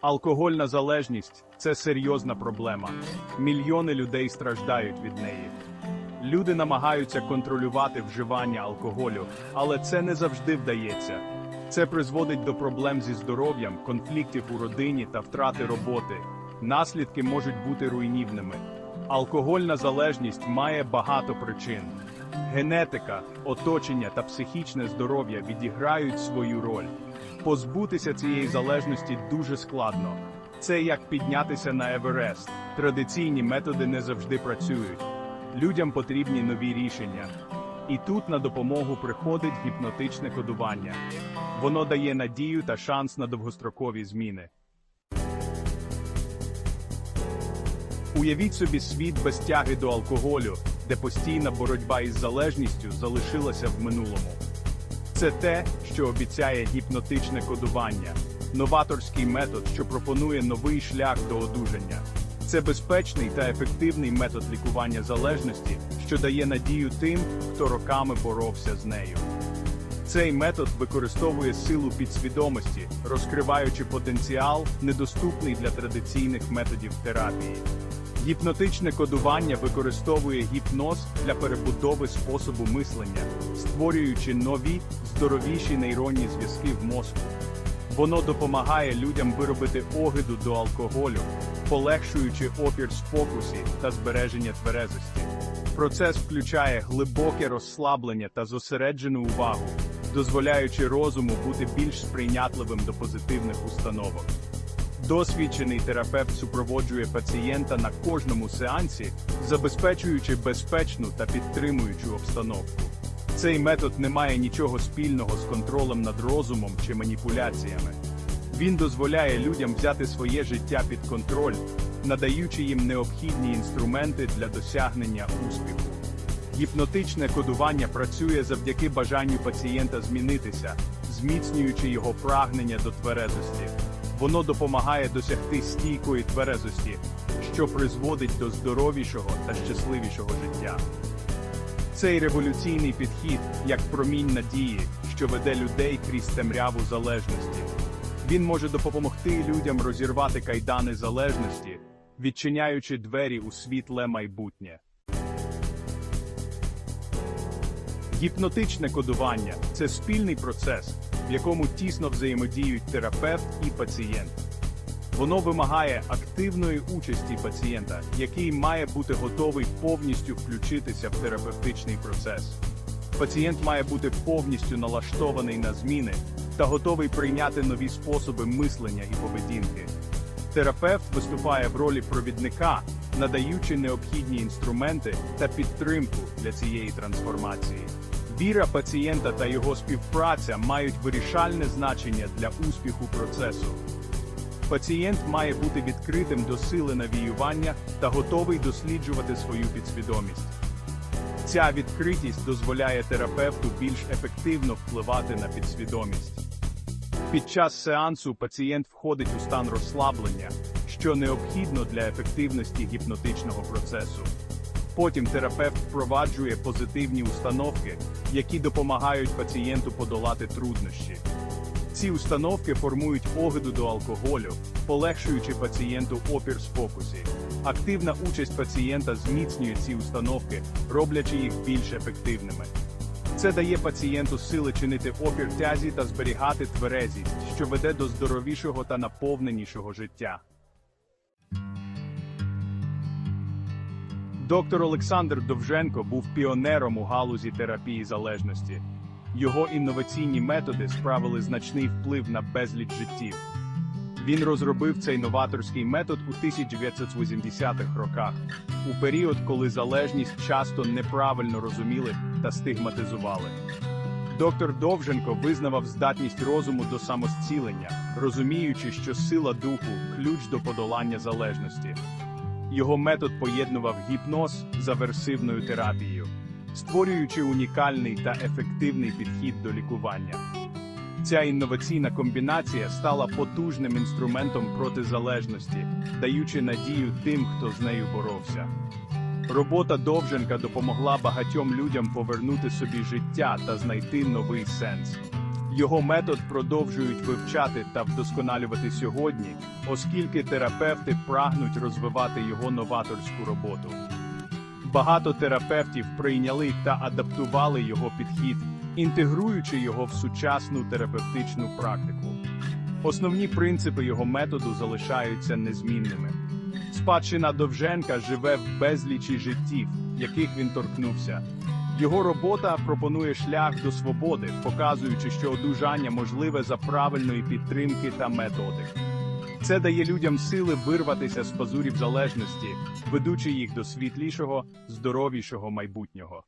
Алкогольна залежність це серйозна проблема. Мільйони людей страждають від неї. Люди намагаються контролювати вживання алкоголю, але це не завжди вдається. Це призводить до проблем зі здоров'ям, конфліктів у родині та втрати роботи. Наслідки можуть бути руйнівними. Алкогольна залежність має багато причин. Генетика, оточення та психічне здоров'я відіграють свою роль. Позбутися цієї залежності дуже складно. Це як піднятися на Еверест. Традиційні методи не завжди працюють. Людям потрібні нові рішення. І тут на допомогу приходить гіпнотичне кодування. Воно дає надію та шанс на довгострокові зміни. Уявіть собі світ без тяги до алкоголю, де постійна боротьба із залежністю залишилася в минулому. Це те, що обіцяє гіпнотичне кодування, новаторський метод, що пропонує новий шлях до одужання. Це безпечний та ефективний метод лікування залежності, що дає надію тим, хто роками боровся з нею. Цей метод використовує силу підсвідомості, розкриваючи потенціал, недоступний для традиційних методів терапії. Гіпнотичне кодування використовує гіпноз для перебудови способу мислення, створюючи нові, здоровіші нейронні зв'язки в мозку. Воно допомагає людям виробити огиду до алкоголю, полегшуючи опір спокусі та збереження тверезості. Процес включає глибоке розслаблення та зосереджену увагу, дозволяючи розуму бути більш сприйнятливим до позитивних установок. Досвідчений терапевт супроводжує пацієнта на кожному сеансі, забезпечуючи безпечну та підтримуючу обстановку. Цей метод не має нічого спільного з контролем над розумом чи маніпуляціями. Він дозволяє людям взяти своє життя під контроль, надаючи їм необхідні інструменти для досягнення успіху. Гіпнотичне кодування працює завдяки бажанню пацієнта змінитися, зміцнюючи його прагнення до тверезості. Воно допомагає досягти стійкої тверезості, що призводить до здоровішого та щасливішого життя. Цей революційний підхід як промінь надії, що веде людей крізь темряву залежності. Він може допомогти людям розірвати кайдани залежності, відчиняючи двері у світле майбутнє. Гіпнотичне кодування це спільний процес, в якому тісно взаємодіють терапевт і пацієнт. Воно вимагає активної участі пацієнта, який має бути готовий повністю включитися в терапевтичний процес. Пацієнт має бути повністю налаштований на зміни та готовий прийняти нові способи мислення і поведінки. Терапевт виступає в ролі провідника, надаючи необхідні інструменти та підтримку для цієї трансформації. Віра пацієнта та його співпраця мають вирішальне значення для успіху процесу. Пацієнт має бути відкритим до сили навіювання та готовий досліджувати свою підсвідомість. Ця відкритість дозволяє терапевту більш ефективно впливати на підсвідомість. Під час сеансу пацієнт входить у стан розслаблення, що необхідно для ефективності гіпнотичного процесу. Потім терапевт впроваджує позитивні установки, які допомагають пацієнту подолати труднощі. Ці установки формують огиду до алкоголю, полегшуючи пацієнту опір спокусі. Активна участь пацієнта зміцнює ці установки, роблячи їх більш ефективними. Це дає пацієнту сили чинити опір тязі та зберігати тверезість, що веде до здоровішого та наповненішого життя. Доктор Олександр Довженко був піонером у галузі терапії залежності. Його інноваційні методи справили значний вплив на безліч життів. Він розробив цей новаторський метод у 1980-х роках, у період, коли залежність часто неправильно розуміли та стигматизували. Доктор Довженко визнавав здатність розуму до самозцілення, розуміючи, що сила духу ключ до подолання залежності. Його метод поєднував гіпноз з аверсивною терапією, створюючи унікальний та ефективний підхід до лікування. Ця інноваційна комбінація стала потужним інструментом проти залежності, даючи надію тим, хто з нею боровся. Робота Довженка допомогла багатьом людям повернути собі життя та знайти новий сенс. Його метод продовжують вивчати та вдосконалювати сьогодні, оскільки терапевти прагнуть розвивати його новаторську роботу. Багато терапевтів прийняли та адаптували його підхід, інтегруючи його в сучасну терапевтичну практику. Основні принципи його методу залишаються незмінними. Спадщина Довженка живе в безлічі життів, яких він торкнувся. Його робота пропонує шлях до свободи, показуючи, що одужання можливе за правильної підтримки та методик. Це дає людям сили вирватися з пазурів залежності, ведучи їх до світлішого, здоровішого майбутнього.